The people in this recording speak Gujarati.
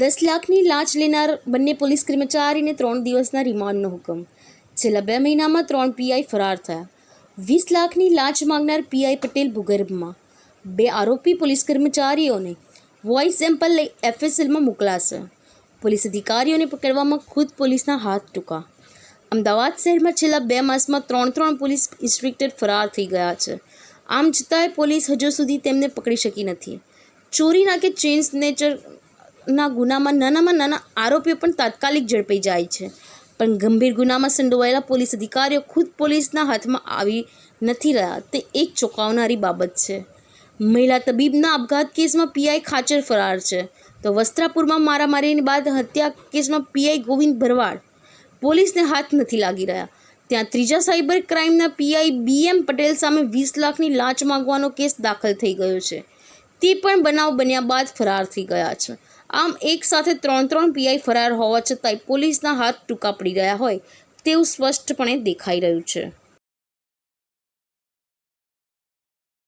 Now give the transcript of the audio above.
દસ લાખની લાંચ લેનાર બંને પોલીસ કર્મચારીને ત્રણ દિવસના રિમાન્ડનો હુકમ. છેલ્લા બે મહિનામાં ત્રણ પીઆઈ ફરાર થયા. વીસ લાખની લાંચ માંગનાર પીઆઈ પટેલ ભૂગર્ભમાં. બે આરોપી પોલીસ કર્મચારીઓને વોઇસ સેમ્પલ લઈ એફએસએલમાં મોકલાશે. પોલીસ અધિકારીઓને પકડવામાં ખુદ પોલીસના હાથ ટૂંકા. અમદાવાદ શહેરમાં છેલ્લા બે માસમાં ત્રણ ત્રણ પોલીસ ઇન્સ્પેક્ટર ફરાર થઈ ગયા છે. આમ છતાંય પોલીસ હજુ સુધી તેમને પકડી શકી નથી. ચોરીના કે ચેઇન સ્નેચરના ગુનામાં, નાનામાં નાના આરોપીઓ પણ તાત્કાલિક ઝડપાઈ જાય છે. પણ ગંભીર ગુનામાં સંડોવાયેલા પોલીસ અધિકારીઓ ખુદ પોલીસના હાથમાં આવી નથી રહ્યા. તે એક ચોંકાવનારી બાબત છે. મહિલા તબીબના આપઘાત કેસમાં પીઆઈ ખાચર ફરાર છે. તો વસ્ત્રાપુરમાં મારામારીની બાદ હત્યા કેસમાં પીઆઈ ગોવિંદ ભરવાડ. પોલીસને હાથ નથી લાગી રહ્યા. ત્યાં ત્રીજા સાયબર ક્રાઇમના પીઆઈ બીએમ પટેલ સામે વીસ લાખની લાંચ માંગવાનો કેસ દાખલ થઈ ગયો છે. તે પણ બનાવ બન્યા બાદ ફરાર થઈ ગયા છે. આમ એક સાથે ત્રણ ત્રણ પીઆઈ ફરાર હોવા છતાંય પોલીસના હાથ ટૂંકા પડી ગયા હોય તેવું સ્પષ્ટપણે દેખાઈ રહ્યું છે.